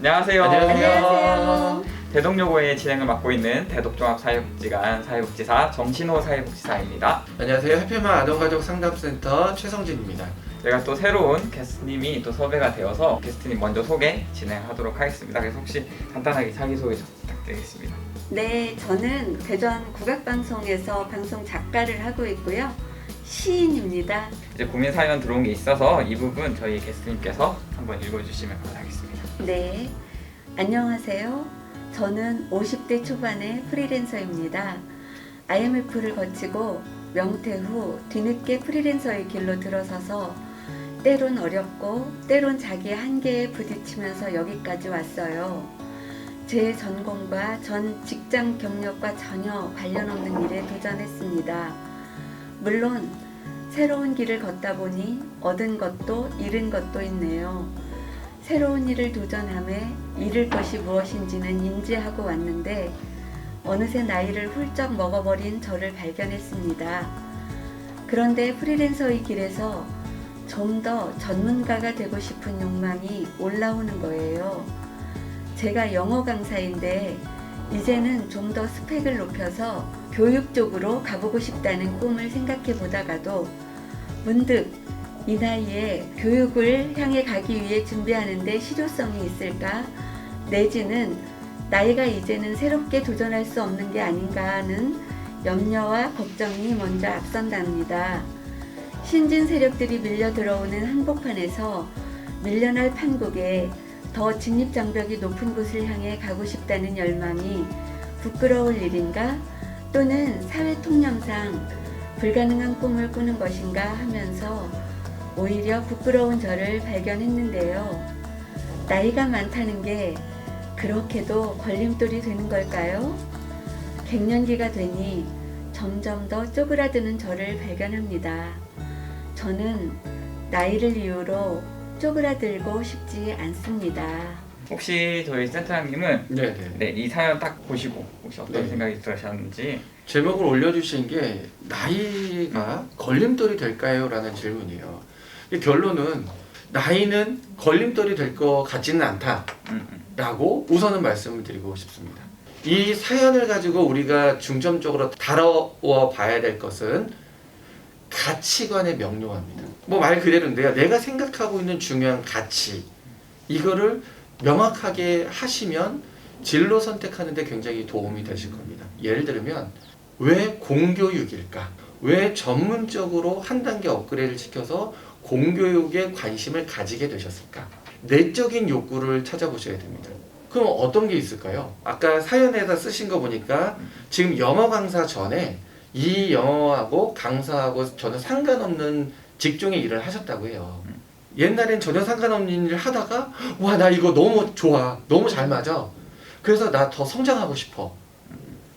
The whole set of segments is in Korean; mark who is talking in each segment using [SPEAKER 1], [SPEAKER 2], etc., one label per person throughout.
[SPEAKER 1] 안녕하세요.
[SPEAKER 2] 안녕하세요.
[SPEAKER 1] 대동여고의 진행을 맡고 있는 대독종합사회복지관 사회복지사 정신호 사회복지사입니다.
[SPEAKER 2] 안녕하세요. 해피마 아동가족 상담센터 최성진입니다.
[SPEAKER 1] 제가 또 새로운 게스트님이 또 섭외가 되어서 게스트님 먼저 소개 진행하도록 하겠습니다. 그래서 혹시 간단하게 자기소개 좀 부탁드리겠습니다.
[SPEAKER 3] 네, 저는 대전 국악방송에서 방송 작가를 하고 있고요. 시인입니다.
[SPEAKER 1] 이제 고민 사연 들어온 게 있어서 이 부분 저희 게스트님께서 한번 읽어주시면 감사하겠습니다.
[SPEAKER 3] 네, 안녕하세요. 저는 50대 초반의 프리랜서입니다. IMF를 거치고 명퇴 후 뒤늦게 프리랜서의 길로 들어서서 때론 어렵고 때론 자기의 한계에 부딪히면서 여기까지 왔어요. 제 전공과 전 직장 경력과 전혀 관련 없는 일에 도전했습니다. 물론 새로운 길을 걷다 보니 얻은 것도 잃은 것도 있네요. 새로운 일을 도전함에 잃을 것이 무엇인지는 인지하고 왔는데 어느새 나이를 훌쩍 먹어버린 저를 발견했습니다. 그런데 프리랜서의 길에서 좀 더 전문가가 되고 싶은 욕망이 올라오는 거예요. 제가 영어 강사인데 이제는 좀 더 스펙을 높여서 교육 쪽으로 가보고 싶다는 꿈을 생각해 보다가도 문득 이 나이에 교육을 향해 가기 위해 준비하는데 실효성이 있을까? 내지는 나이가 이제는 새롭게 도전할 수 없는 게 아닌가 하는 염려와 걱정이 먼저 앞선답니다. 신진 세력들이 밀려 들어오는 한복판에서 밀려날 판국에 더 진입장벽이 높은 곳을 향해 가고 싶다는 열망이 부끄러울 일인가? 또는 사회 통념상 불가능한 꿈을 꾸는 것인가 하면서 오히려 부끄러운 저를 발견했는데요. 나이가 많다는 게 그렇게도 걸림돌이 되는 걸까요? 갱년기가 되니 점점 더 쪼그라드는 저를 발견합니다. 저는 나이를 이유로 쪼그라들고 싶지 않습니다.
[SPEAKER 1] 혹시 저희 센터장님은
[SPEAKER 2] 네 네.
[SPEAKER 1] 네, 이 사연 딱 보시고 혹시 어떤
[SPEAKER 2] 네.
[SPEAKER 1] 생각이 들으셨는지
[SPEAKER 2] 제목을 올려주신 게 나이가 걸림돌이 될까요? 라는 질문이에요. 이 결론은 나이는 걸림돌이 될 것 같지는 않다라고. 우선은 말씀을 드리고 싶습니다. 이 사연을 가지고 우리가 중점적으로 다뤄 봐야 될 것은 가치관의 명료합니다. 뭐 말 그대로인데요. 내가 생각하고 있는 중요한 가치 이거를 명확하게 하시면 진로 선택하는데 굉장히 도움이 되실 겁니다. 예를 들면 왜 공교육일까? 왜 전문적으로 한 단계 업그레이드를 시켜서 공교육에 관심을 가지게 되셨을까? 내적인 욕구를 찾아보셔야 됩니다. 그럼 어떤 게 있을까요? 아까 사연에다 쓰신 거 보니까 지금 영어 강사 전에 이 영어하고 강사하고 전혀 상관없는 직종의 일을 하셨다고 해요. 옛날엔 전혀 상관없는 일을 하다가 와 나 이거 너무 좋아 너무 잘 맞아 그래서 나 더 성장하고 싶어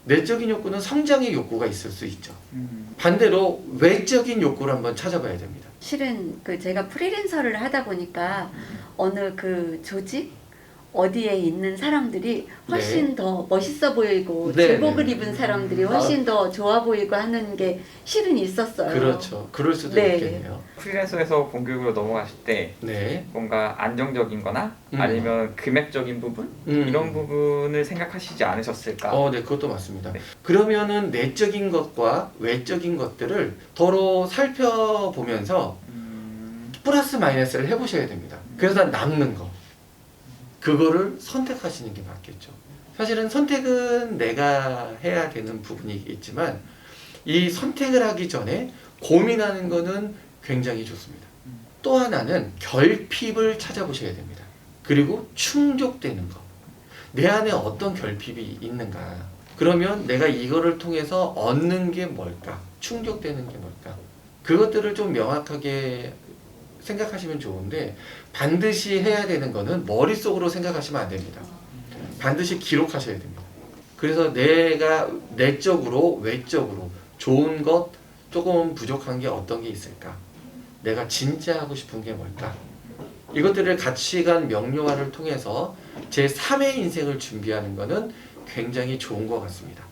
[SPEAKER 2] 내적인 욕구는 성장의 욕구가 있을 수 있죠
[SPEAKER 1] 음.
[SPEAKER 2] 반대로 외적인 욕구를 한번 찾아봐야 됩니다.
[SPEAKER 3] 실은 그 제가 프리랜서를 하다 보니까 어느 그 조직 어디에 있는 사람들이 훨씬 더 멋있어 보이고
[SPEAKER 2] 네,
[SPEAKER 3] 제복을
[SPEAKER 2] 네.
[SPEAKER 3] 입은 사람들이 훨씬 더 좋아 보이고 하는 게 실은 있었어요.
[SPEAKER 2] 그렇죠 그럴 수도
[SPEAKER 3] 네.
[SPEAKER 2] 있겠네요
[SPEAKER 1] 프리랜서에서 공교육으로 넘어가실 때
[SPEAKER 2] 네
[SPEAKER 1] 뭔가 안정적인 거나
[SPEAKER 2] 음.
[SPEAKER 1] 아니면 금액적인 부분
[SPEAKER 2] 음.
[SPEAKER 1] 이런 부분을 생각하시지 않으셨을까
[SPEAKER 2] 어, 네, 그것도 맞습니다.
[SPEAKER 1] 네.
[SPEAKER 2] 그러면은 내적인 것과 외적인 것들을 서로 살펴보면서
[SPEAKER 1] 음,
[SPEAKER 2] 플러스 마이너스를 해보셔야 됩니다. 그래서 남는 거 그거를 선택하시는 게 맞겠죠. 사실은 선택은 내가 해야 되는 부분이 있지만 이 선택을 하기 전에 고민하는 거는 굉장히 좋습니다. 또 하나는 결핍을 찾아보셔야 됩니다. 그리고 충족되는 거. 내 안에 어떤 결핍이 있는가. 그러면 내가 이거를 통해서 얻는 게 뭘까? 충족되는 게 뭘까? 그것들을 좀 명확하게 생각하시면 좋은데 반드시 해야 되는 거는 머릿속으로 생각하시면 안 됩니다. 반드시 기록하셔야 됩니다. 그래서 내가 내적으로 외적으로 좋은 것 조금 부족한 게 어떤 게 있을까? 내가 진짜 하고 싶은 게 뭘까? 이것들을 가치관 명료화를 통해서 제 3의 인생을 준비하는 거는 굉장히 좋은 것 같습니다.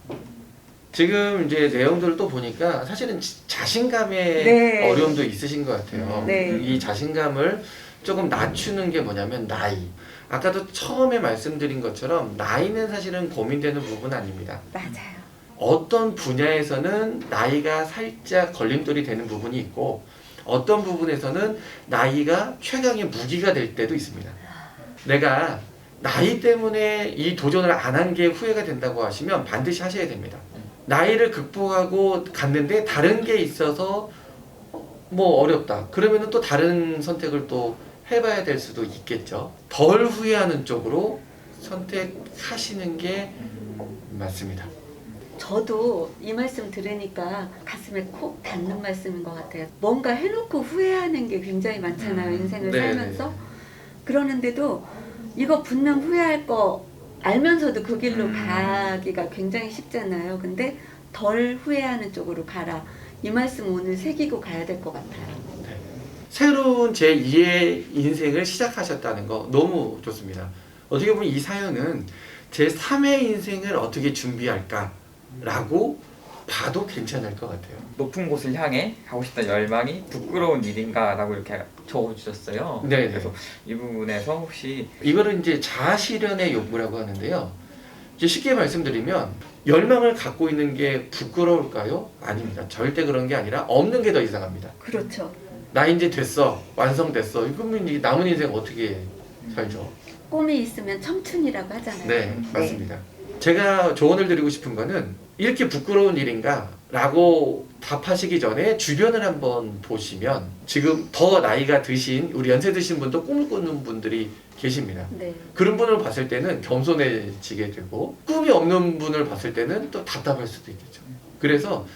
[SPEAKER 2] 지금 이제 내용들을 또 보니까 사실은 지- 자신감의
[SPEAKER 3] 네.
[SPEAKER 2] 어려움도 있으신 것 같아요.
[SPEAKER 3] 네.
[SPEAKER 2] 이 자신감을 조금 낮추는 게 뭐냐면 나이. 아까도 처음에 말씀드린 것처럼 나이는 사실은 고민되는 부분 아닙니다.
[SPEAKER 3] 맞아요.
[SPEAKER 2] 어떤 분야에서는 나이가 살짝 걸림돌이 되는 부분이 있고 어떤 부분에서는 나이가 최강의 무기가 될 때도 있습니다. 내가 나이 때문에 이 도전을 안 한 게 후회가 된다고 하시면 반드시 하셔야 됩니다. 나이를 극복하고 갔는데 다른 게 있어서 뭐 어렵다. 그러면은 또 다른 선택을 또 해봐야 될 수도 있겠죠. 덜 후회하는 쪽으로 선택하시는 게 맞습니다.
[SPEAKER 3] 저도 이 말씀 들으니까 가슴에 콕 닿는 말씀인 것 같아요. 뭔가 해놓고 후회하는 게 굉장히 많잖아요.
[SPEAKER 1] 음,
[SPEAKER 3] 인생을
[SPEAKER 2] 네,
[SPEAKER 3] 살면서. 그러는데도 이거 분명 후회할 거 알면서도 그 길로
[SPEAKER 1] 음.
[SPEAKER 3] 가기가 굉장히 쉽잖아요. 근데 덜 후회하는 쪽으로 가라. 이 말씀 오늘 새기고 가야 될 것 같아요.
[SPEAKER 2] 네. 새로운 제 2의 인생을 시작하셨다는 거 너무 좋습니다. 어떻게 보면 이 사연은 제 3의 인생을 어떻게 준비할까라고 봐도 괜찮을 것 같아요.
[SPEAKER 1] 높은 곳을 향해 가고 싶다는 열망이 부끄러운 일인가라고 이렇게 적어주셨어요.
[SPEAKER 2] 네, 네.
[SPEAKER 1] 그래서 이 부분에서 혹시
[SPEAKER 2] 이거를 이제 자아실현의 욕구라고 하는데요. 이제 쉽게 말씀드리면 열망을 갖고 있는 게 부끄러울까요? 아닙니다. 절대 그런 게 아니라 없는 게 더 이상합니다.
[SPEAKER 3] 그렇죠.
[SPEAKER 2] 나 이제 됐어, 완성됐어. 그러면 이 남은 인생 어떻게 살죠?
[SPEAKER 3] 꿈이 있으면 청춘이라고 하잖아요.
[SPEAKER 2] 네, 맞습니다. 제가 조언을 드리고 싶은 거는 이렇게 부끄러운 일인가? 라고 답하시기 전에 주변을 한번 보시면 지금 더 나이가 드신 우리 연세 드신 분도 꿈을 꾸는 분들이 계십니다.
[SPEAKER 3] 네.
[SPEAKER 2] 그런 분을 봤을 때는 겸손해지게 되고 꿈이 없는 분을 봤을 때는 또 답답할 수도 있겠죠. 그래서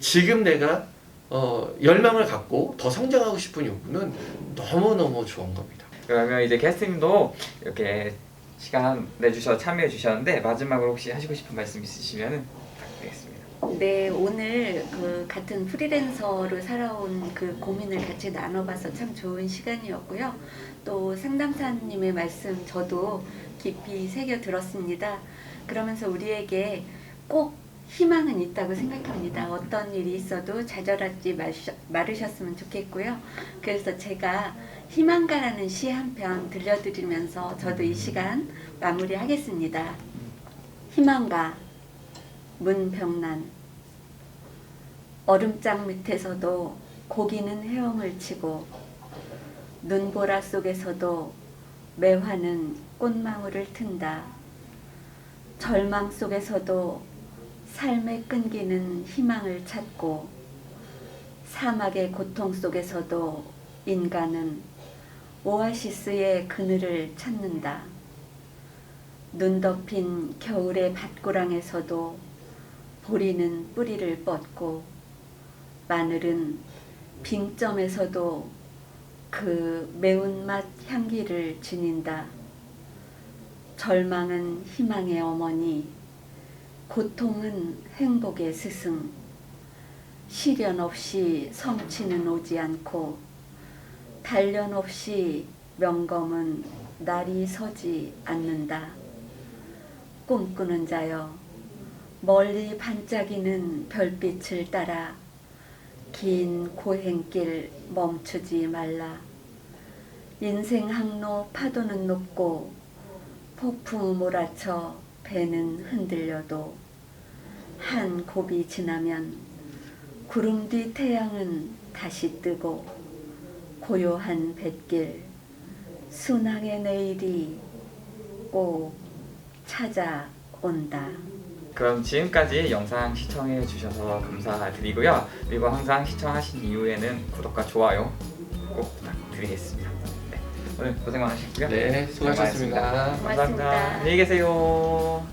[SPEAKER 2] 지금 내가 어, 열망을 갖고 더 성장하고 싶은 욕구는 너무너무 좋은 겁니다.
[SPEAKER 1] 그러면 이제 게스트님도 이렇게 시간 내주셔서 참여해 주셨는데 마지막으로 혹시 하시고 싶은 말씀 있으시면 부탁드리겠습니다.
[SPEAKER 3] 네, 오늘 그 같은 프리랜서로 살아온 그 고민을 같이 나눠봐서 참 좋은 시간이었고요. 또 상담사님의 말씀 저도 깊이 새겨 들었습니다. 그러면서 우리에게 꼭 희망은 있다고 생각합니다. 어떤 일이 있어도 좌절하지 말으셨으면 좋겠고요. 그래서 제가 희망가라는 시 한 편 들려드리면서 저도 이 시간 마무리하겠습니다. 희망가 문병난 얼음장 밑에서도 고기는 헤엄을 치고 눈보라 속에서도 매화는 꽃망울을 튼다. 절망 속에서도 삶에 끈기는 희망을 찾고 사막의 고통 속에서도 인간은 오아시스의 그늘을 찾는다. 눈 덮인 겨울의 밭고랑에서도 보리는 뿌리를 뻗고 마늘은 빙점에서도 그 매운맛 향기를 지닌다. 절망은 희망의 어머니, 고통은 행복의 스승. 시련 없이 성취는 오지 않고 단련 없이 명검은 날이 서지 않는다. 꿈꾸는 자여 멀리 반짝이는 별빛을 따라 긴 고행길 멈추지 말라. 인생 항로 파도는 높고 폭풍 몰아쳐 배는 흔들려도 한 곱이 지나면 구름 뒤 태양은 다시 뜨고 고요한 뱃길 순항의 내일이 꼭 찾아온다.
[SPEAKER 1] 그럼 지금까지 영상 시청해 주셔서 감사드리고요. 그리고 항상 시청하신 이후에는 구독과 좋아요 꼭 부탁드리겠습니다. 네, 오늘 고생 많으셨고요.
[SPEAKER 2] 네, 수고하셨습니다.
[SPEAKER 1] 감사합니다.
[SPEAKER 3] 고맙습니다.
[SPEAKER 1] 안녕히 계세요.